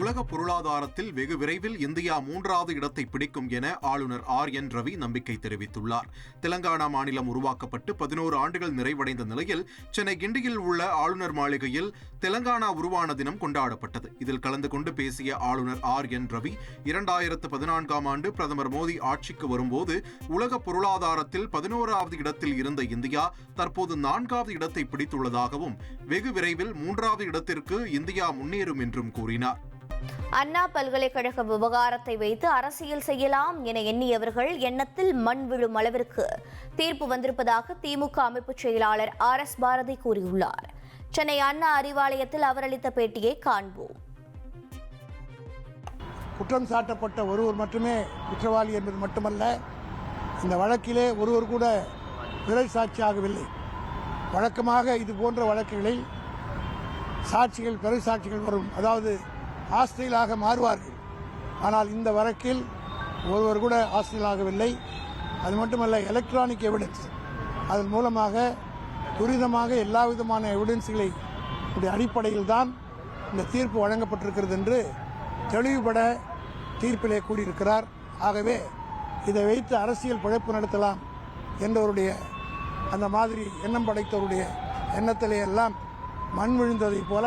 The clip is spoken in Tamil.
உலக பொருளாதாரத்தில் வெகு விரைவில் இந்தியா மூன்றாவது இடத்தை பிடிக்கும் என ஆளுநர் ஆர் என் ரவி நம்பிக்கை தெரிவித்துள்ளார். தெலங்கானா மாநிலம் உருவாக்கப்பட்டு பதினோரு ஆண்டுகள் நிறைவடைந்த நிலையில் சென்னை கிண்டியில் உள்ள ஆளுநர் மாளிகையில் தெலங்கானா உருவான தினம் கொண்டாடப்பட்டது. இதில் கலந்து கொண்டு பேசிய ஆளுநர் ஆர் என் ரவி இரண்டாயிரத்து பதினான்காம் ஆண்டு பிரதமர் மோடி ஆட்சிக்கு வரும்போது உலக பொருளாதாரத்தில் பதினோராவது இடத்தில் இருந்த இந்தியா தற்போது நான்காவது இடத்தை பிடித்துள்ளதாகவும் வெகு விரைவில் மூன்றாவது இடத்திற்கு இந்தியா முன்னேறும் என்றும் கூறினார். அண்ணா பல்கலைக்கழக விவகாரத்தை வைத்து அரசியல் செய்யலாம் என எண்ணியவர்கள் எண்ணத்தில் மண் விழும் அளவிற்கு தீர்ப்பு வந்திருப்பதாக திமுக அமைப்பு செயலாளர் ஆர் எஸ் பாரதி கூறியுள்ளார். சென்னை அண்ணா அறிவாலயத்தில் அவர் அளித்த பேட்டியை காண்போம். குற்றம் சாட்டப்பட்ட ஒருவர் மட்டுமே குற்றவாளி என்பது மட்டுமல்ல இந்த வழக்கிலே ஒருவர் கூட பிறை சாட்சியாகவில்லை. வழக்கமாக இது போன்ற வழக்குகளில் சாட்சிகள் பிறை சாட்சிகள் வரும். அதாவது ஆஸ்திரேலாக மாறுவார்கள். ஆனால் இந்த வழக்கில் ஒருவர் கூட ஆஸ்திரேலாகவில்லை அது மட்டுமல்ல எலக்ட்ரானிக் எவிடன்ஸ் அதன் மூலமாக துரிதமாக எல்லா விதமான எவிடன்ஸ்களை அடிப்படையில் தான் இந்த தீர்ப்பு வழங்கப்பட்டிருக்கிறது என்று தெளிவுபட தீர்ப்பிலே கூறியிருக்கிறார். ஆகவே இதை வைத்து அரசியல் பிழைப்பு நடத்தலாம் என்றவருடைய அந்த மாதிரி எண்ணம் படைத்தவருடைய எண்ணத்திலே எல்லாம் மண் விழுந்ததைப் போல